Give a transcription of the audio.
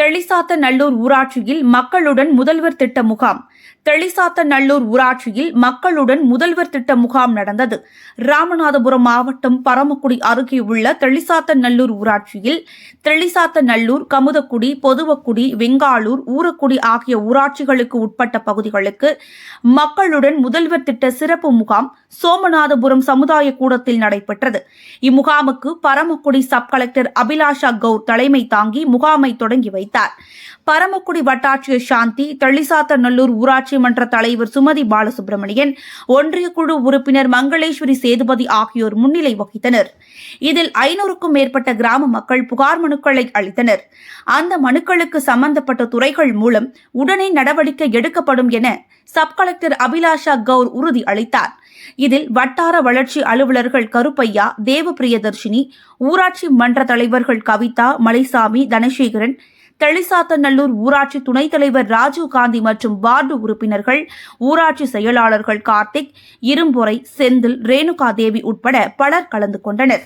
தெளிசாத்த நல்லூர் ஊராட்சியில் மக்களுடன் முதல்வர் திட்ட முகாம். தெளிசாத்த நல்லூர் ஊராட்சியில் மக்களுடன் முதல்வர் திட்ட முகாம் நடந்தது. ராமநாதபுரம் மாவட்டம் பரமக்குடி அருகே உள்ள தெளிசாத்த நல்லூர் ஊராட்சியில் தெளிசாத்த நல்லூர் கமுதக்குடி பொதுவக்குடி வெங்காலூர் ஊரக்குடி ஆகிய ஊராட்சிகளுக்கு உட்பட்ட பகுதிகளுக்கு மக்களுடன் முதல்வர் திட்ட சிறப்பு முகாம் சோமநாதபுரம் சமுதாய கூடத்தில் நடைபெற்றது. இம்முகாமுக்கு பரமக்குடி சப் கலெக்டர் அபிலாஷா கவுர் தலைமை தாங்கி முகாமை தொடங்கி வைத்தார். பரமக்குடி வட்டாட்சியர் சாந்தி தள்ளிசாத்தநல்லூர் ஊராட்சி மன்ற தலைவர் சுமதி பாலசுப்ரமணியன் ஒன்றிய குழு உறுப்பினர் மங்களேஸ்வரி சேதுபதி ஆகியோர் முன்னிலை வகித்தனர். இதில் ஐநூறுக்கும் மேற்பட்ட கிராம மக்கள் புகார் மனுக்களை அளித்தனர். அந்த மனுக்களுக்கு சம்பந்தப்பட்ட துறைகள் மூலம் உடனே நடவடிக்கை எடுக்கப்படும் என சப் கலெக்டர் அபிலாஷா கவுர் உறுதி அளித்தார். இதில் வட்டார வளர்ச்சி அலுவலர்கள் கருப்பையா தேவ பிரியதர்ஷினி ஊராட்சி மன்ற தலைவர்கள் கவிதா மலைசாமி தனசேகரன் தெளிசாத்தநல்லூர் ஊராட்சி துணைத் தலைவர் ராஜீவ் காந்தி மற்றும் வார்டு உறுப்பினர்கள் ஊராட்சி செயலாளர்கள் கார்த்திக் இரும்பொறை செந்தில் ரேணுகா தேவி உட்பட பலர் கலந்து கொண்டனர்.